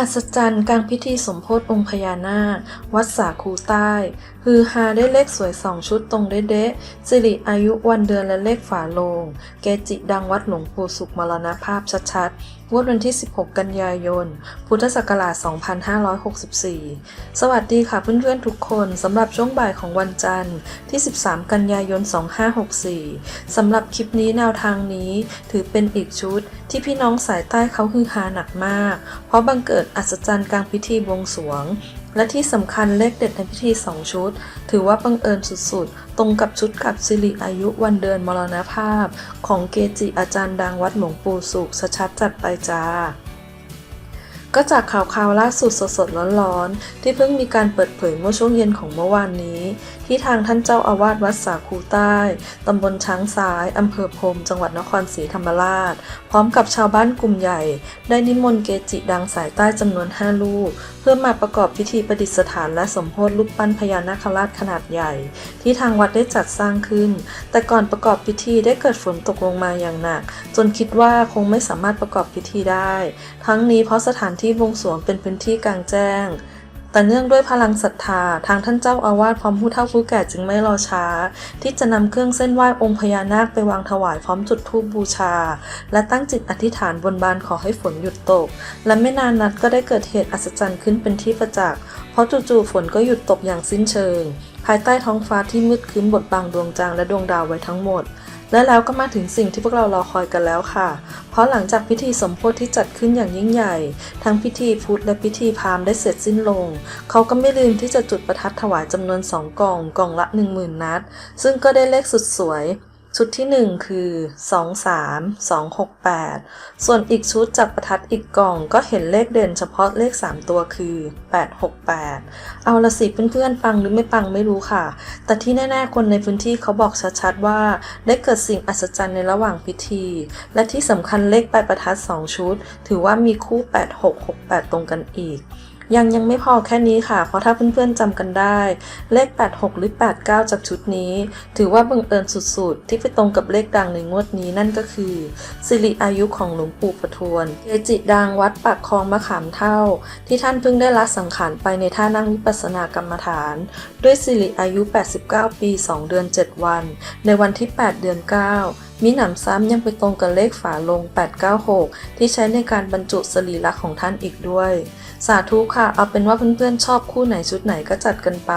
อัศจรรย์กลางพิธีสมโพธิองค์พญานาค วัดสาคูใต้ ฮือฮาได้เลขสวยสองชุดตรงเด๊ะๆสิริอายุวันเดือนและเลขฝาโลง เกจิดังวัดหลวงปู่สุขมรณภาพชัดๆ งวดวันที่ 16 กันยายน พุทธศักราช 2564 สวัสดีค่ะเพื่อนๆทุกคนสำหรับช่วงบ่ายของวันจันทร์ที่ 13 กันยายน 2564 สำหรับคลิปนี้แนวทางนี้ถือเป็นอีกชุดที่พี่น้องสายใต้เขาฮือฮาหนักมาก เพราะบังเกิดอัศจรรย์กลางพิธีบวงสรวง และที่สำคัญเลขเด็ดในพิธีสองชุด ถือว่าบังเอิญสุดๆ ตรงกับชุดกับสิริอายุวันเดือนมรณภาพ ของเกจิอาจารย์ดังวัดหลวงปู่สุขชัดจัดไปจ้า ก็จากข่าวข่าวล่าสุดสดๆร้อนๆ ที่เพิ่งมีการเปิดเผยเมื่อช่วงเย็นของเมื่อวานนี้ ที่ทางท่านเจ้าอาวาสวัดสาคูใต้ตำบลช้างซ้ายอำเภอพรมจังหวัดนครศรีธรรมราช พร้อมกับชาวบ้านกลุ่มใหญ่ ได้นิมนต์เกจิดังสายใต้จำนวน 5 ลูก เพื่อมาประกอบพิธีประดิษฐานและสมโพธิรูปปั้นพญานาคราชขนาดใหญ่ ที่ทางวัดได้จัดสร้างขึ้น แต่ก่อนประกอบพิธีได้เกิดฝนตกลงมาอย่างหนัก จนคิดว่าคงไม่สามารถประกอบพิธีได้ ทั้งนี้เพราะสถานที่วงสวงเป็นพื้นที่กลางแจ้ง แต่เนื่องด้วยพลังศรัทธาทางท่านเจ้าอาวาสพร้อมผู้เฒ่าผู้แก่จึงไม่รอช้า ที่จะนำเครื่องเส้นไหว้องค์พญานาคไปวางถวายพร้อมจุดธูปบูชา และตั้งจิตอธิษฐานบนบานขอให้ฝนหยุดตก และไม่นานนัดก็ได้เกิดเหตุอัศจรรย์ขึ้นเป็นที่ประจักษ์เพราะจู่ๆฝนก็หยุดตกอย่างสิ้นเชิง ภายใต้ท้องฟ้าที่มืดครึ้มบดบังดวงจันทร์และดวงดาวไว้ทั้งหมด และแล้วก็มาถึงสิ่งที่พวกเรารอคอยกันแล้วค่ะ เพราะหลังจากพิธีสมโพธิที่จัดขึ้นอย่างยิ่งใหญ่ ทั้งพิธีพุทธและพิธีพราหมณ์ได้เสร็จสิ้นลง เขาก็ไม่ลืมที่จะจุดประทัดถวายจำนวนสองกล่องกล่องละ10,000นัด ซึ่งก็ได้เลขสุดสวย ชุดที่ 1 คือ 23 268 ส่วนอีกชุดจากประทัดอีกกล่องก็เห็นเลขเด่นเฉพาะเลข 3 ตัวคือ 868 เอาละสิเพื่อนๆปังหรือไม่ปังไม่รู้ค่ะ แต่ที่แน่ๆคนในพื้นที่เขาบอกชัดๆว่า ได้เกิดสิ่งอัศจรรย์ในระหว่างพิธี และที่สำคัญเลขปลายประทัด 2 ชุด ถือว่ามีคู่ 8668 ตรงกันอีก ยังยังไม่พอแค่นี้ค่ะ เพราะถ้าเพื่อนๆจำกันได้ เลข 86 หรือ 89 จากชุดนี้ ถือว่าบังเอิญสุดๆ ที่ไปตรงกับเลขดังในงวดนี้นั่นก็คือ สิริอายุของหลวงปู่ประทวนเกจิดังวัดปากคลองมะขามเท่า ที่ท่านเพิ่งได้ละสังขารไปในท่านั่งวิปัสสนากรรมฐาน ด้วยสิริอายุ 89 ปี 2 เดือน 7 วัน ในวันที่ 8 เดือน 9มีหนำซ้ำยังไปตรงกับเลขฝาลง 896 ที่ใช้ในการบรรจุสรีระของท่านอีกด้วย สาธุค่ะ เอาเป็นว่าเพื่อนๆชอบคู่ไหนชุดไหนก็จัดกันไป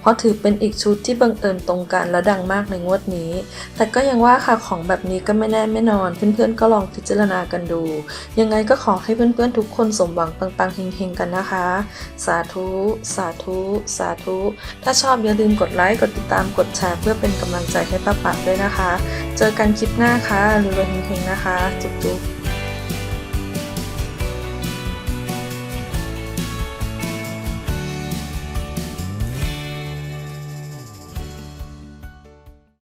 เพราะถือเป็นอีกชุดที่บังเอิญตรงกันและดังมากในงวดนี้ แต่ก็ยังว่าค่ะของแบบนี้ก็ไม่แน่ไม่นอน เพื่อนๆก็ลองพิจารณากันดู ยังไงก็ขอให้เพื่อนๆทุกคนสมหวังปังๆเฮงๆกันนะคะ สาธุ สาธุ สาธุ ถ้าชอบอย่าลืมกดไลค์กดติดตามกดแชร์เพื่อเป็นกำลังใจให้ป้าปัดด้วยนะคะ เจอกันคลิปหน้าค่ะรวยๆเฮงๆนะคะ จุ๊บๆ